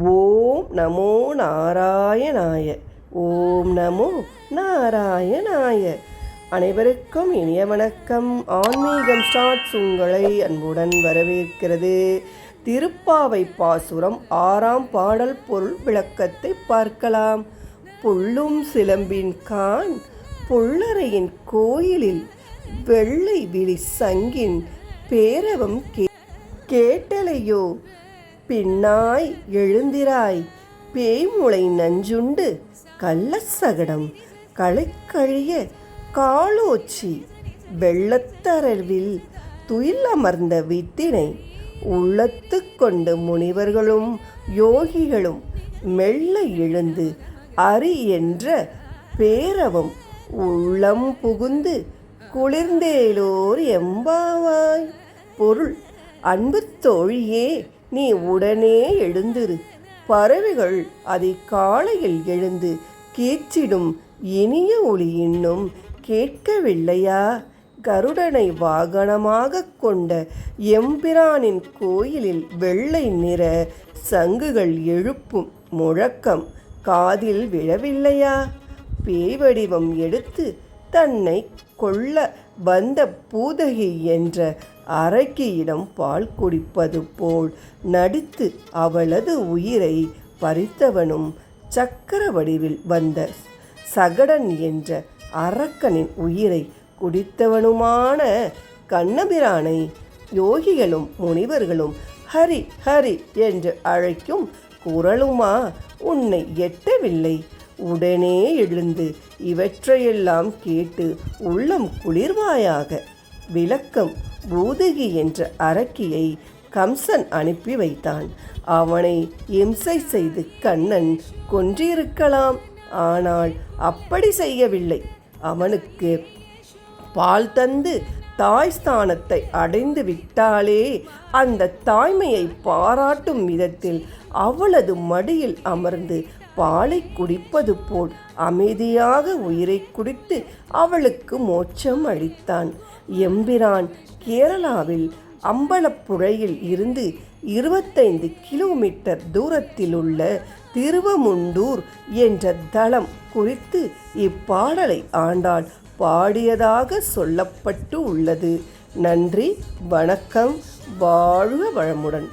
ஓம் நமோ நாராயணாய. ஓம் நமோ நாராயணாய. அனைவருக்கும் இனிய வணக்கம். ஆன்மீகம் ஸ்டார்ட்ஸ் உங்களை அன்புடன் வரவேற்கிறது. திருப்பாவை பாசுரம் ஆறாம் பாடல் பொருள் விளக்கத்தை பார்க்கலாம். புள்ளும் சிலம்பின் கான் பொள்ளறையின் கோயிலில் வெள்ளை விழி சங்கின் பேரவம் கே கேட்டலையோ? பின்னாய் எழுந்திராய். பேய்முளை நஞ்சுண்டு கள்ளசகடம் களைக்கழிய காலோச்சி வெள்ளத்தரவில் துயில் அமர்ந்த வித்தினை உள்ளத்து கொண்டு முனிவர்களும் யோகிகளும் மெல்ல எழுந்து அரி என்ற பேரவம் உள்ளம் புகுந்து குளிர்ந்தேலோர் எம்பாவாய். பொருள் அன்பு தோழியே நீ உடனே எழுந்திரு. பறவைகள் அதிகாலையில் எழுந்து கீச்சிடும் இனிய ஒளி இன்னும் கேட்கவில்லையா? கருடனை வாகனமாக கொண்ட எம்பிரானின் கோயிலில் வெள்ளை நிற சங்குகள் எழுப்பும் முழக்கம். காதில் விழவில்லையா? பேய் வடிவம் எடுத்து தன்னை கொல்ல வந்த பூதகி என்ற அரக்கியிடம் பால் குடிப்பது போல் நடித்து அவளது உயிரை பறித்தவனும் சக்கர வடிவில் வந்த சகடன் என்ற அரக்கனின் உயிரை குடித்தவனுமான கண்ணபிரானை யோகிகளும் முனிவர்களும் ஹரி ஹரி என்று அழைக்கும் குரலுமா? உன்னை எட்டவில்லை. உடனே எழுந்து இவற்றையெல்லாம் கேட்டு உள்ளம் குளிர்வாயாக. விளக்கம் பூதகி என்ற அரக்கியை கம்சன் அனுப்பி வைத்தான். அவனை இம்சை செய்து கண்ணன் கொன்றிருக்கலாம். ஆனால் அப்படி செய்யவில்லை. அவனுக்கு பால் தந்து தாய் ஸ்தானத்தை அடைந்து விட்டாலே அந்த தாய்மையை பாராட்டும் விதத்தில் அவளது மடியில் அமர்ந்து பாலை குடிப்பது போல் அமைதியாக உயிரை குடித்து அவளுக்கு மோட்சம் அளித்தான். எம்பிரான் கேரளாவில் அம்பலப்புழையில் இருந்து இருபத்தைந்து கிலோமீட்டர் தூரத்தில் உள்ள திருவமுண்டூர் என்ற தளம் குறித்து இப்பாடலை ஆண்டாள் பாடியதாக சொல்லப்பட்டு உள்ளது. நன்றி வணக்கம் வாழ்க வளமுடன்.